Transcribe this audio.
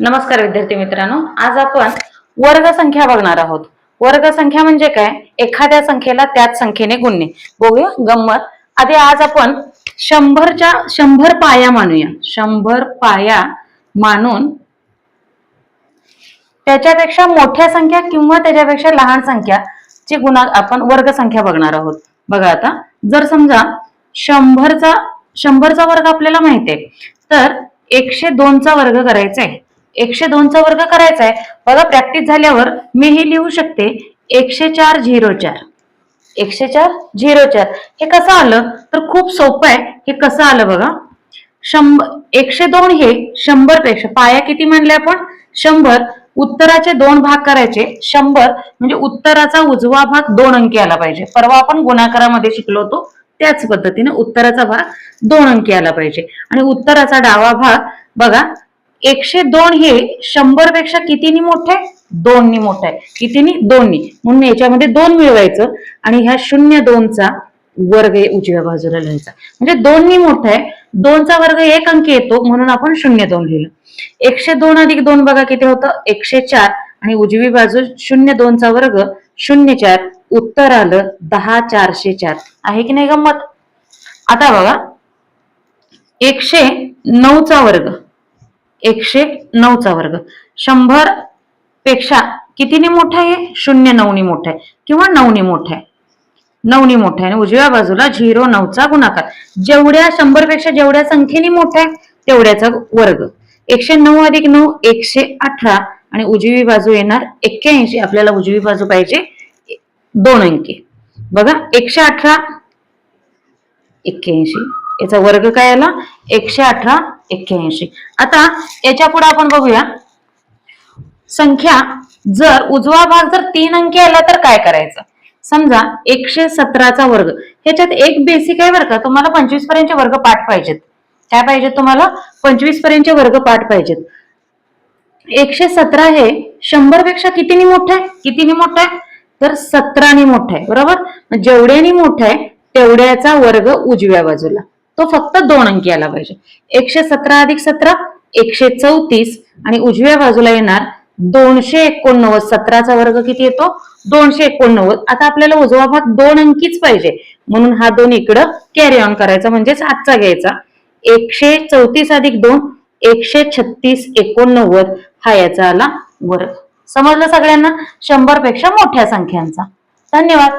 नमस्कार विद्यार्थी मित्रांनो. आज आपण वर्ग संख्या बघणार आहोत. वर्ग संख्या म्हणजे काय? एखाद्या संख्येला त्याच संख्येने गुणणे. बघूया गंमत. आधी आज आपण शंभरच्या शंभर पाया मानूया. शंभर पाया मानून त्याच्यापेक्षा मोठ्या संख्या किंवा त्याच्यापेक्षा लहान संख्या ची गुणा आपण वर्ग संख्या बघणार आहोत. बघा आता जर समजा शंभरचा शंभरचा वर्ग आपल्याला माहिती आहे तर एकशे दोनचा वर्ग करायचा आहे एकशे दोनचा वर्ग करायचा आहे. बघा प्रॅक्टिस झाल्यावर मी हे लिहू शकते एकशे चार झिरो चार. एकशे चार झिरो चार. हे कसं आलं? तर खूप सोपं आहे. हे कसं आलं बघा? शंभर एकशे दोन हे शंभरपेक्षा पाया किती म्हणले आपण? शंभर. उत्तराचे दोन भाग करायचे. शंभर म्हणजे उत्तराचा उजवा भाग दोन अंकी आला पाहिजे. परवा आपण गुणाकारामध्ये शिकलो होतो त्याच पद्धतीने उत्तराचा भाग दोन अंकी आला पाहिजे. आणि उत्तराचा डावा भाग बघा एकशे दोन हे शंभरपेक्षा कितीनी मोठे? दोननी मोठं आहे. कितीनी? दोननी. म्हणून याच्यामध्ये दोन मिळवायचं आणि ह्या शून्य दोनचा वर्ग उजव्या बाजूला लिहायचा. म्हणजे दोननी मोठं आहे. दोनचा वर्ग एक अंकी येतो म्हणून आपण शून्य दोन लिहिलं. एकशे दोन अधिक दोन बघा किती होतं? एकशे चार. आणि उजवी बाजू शून्य दोनचा वर्ग शून्य चार. उत्तर आलं दहा चारशे चार. आहे की नाही गंमत? आता बघा. एकशे नऊचा वर्ग. एकशे नऊचा वर्ग. शंभरपेक्षा कितीने मोठा आहे? शून्य नऊनी मोठा आहे. किंवा नऊनी मोठा आहे. नऊनी मोठा आहे. आणि उजव्या बाजूला झिरो नऊचा गुणाकार. जेवढ्या शंभरपेक्षा जेवढ्या संख्येने मोठा आहे तेवढ्याचा वर्ग. एकशे नऊ अधिक नऊ एकशे अठरा. आणि उजवी बाजू येणार एक्क्याऐंशी. आपल्याला उजवी बाजू पाहिजे दोन अंकी. बघा एकशे अठरा एक्क्याऐंशी याचा वर्ग काय आला? एकशे अठरा एक्क्याऐंशी. आता याच्यापुढे आपण बघूया. संख्या जर उजवा भाग जर तीन अंकी आला तर काय करायचं? समजा एकशे सतराचा वर्ग. ह्याच्यात एक बेसिक आहे बरं का? तुम्हाला पंचवीस पर्यंतचे वर्ग पाठ पाहिजेत. काय पाहिजेत तुम्हाला? पंचवीस पर्यंतचे वर्ग पाठ पाहिजेत. एकशे सतरा हे शंभरपेक्षा कितीनी मोठं आहे? कितीनी मोठं आहे? तर सतराने मोठं आहे. बरोबर? जेवढ्याने जेवढ्यानी मोठं आहे तेवढ्याचा वर्ग उजव्या बाजूला. तो फक्त दोन अंकी आला पाहिजे. एकशे सतरा अधिक सतरा एकशे चौतीस. आणि उजव्या बाजूला येणार दोनशे एकोणनव्वद. सतराचा वर्ग किती येतो? दोनशे एकोणनव्वद. आता आपल्याला उजवा भाग दोन अंकीच पाहिजे. म्हणून हा दोन इकडं कॅरी ऑन करायचा म्हणजेच आजचा घ्यायचा. एकशे चौतीस अधिक दोन एकशे छत्तीस एकोणनव्वद. हा याचा आला वर्ग. समजलं सगळ्यांना? शंभरपेक्षा मोठ्या संख्यांचा. धन्यवाद.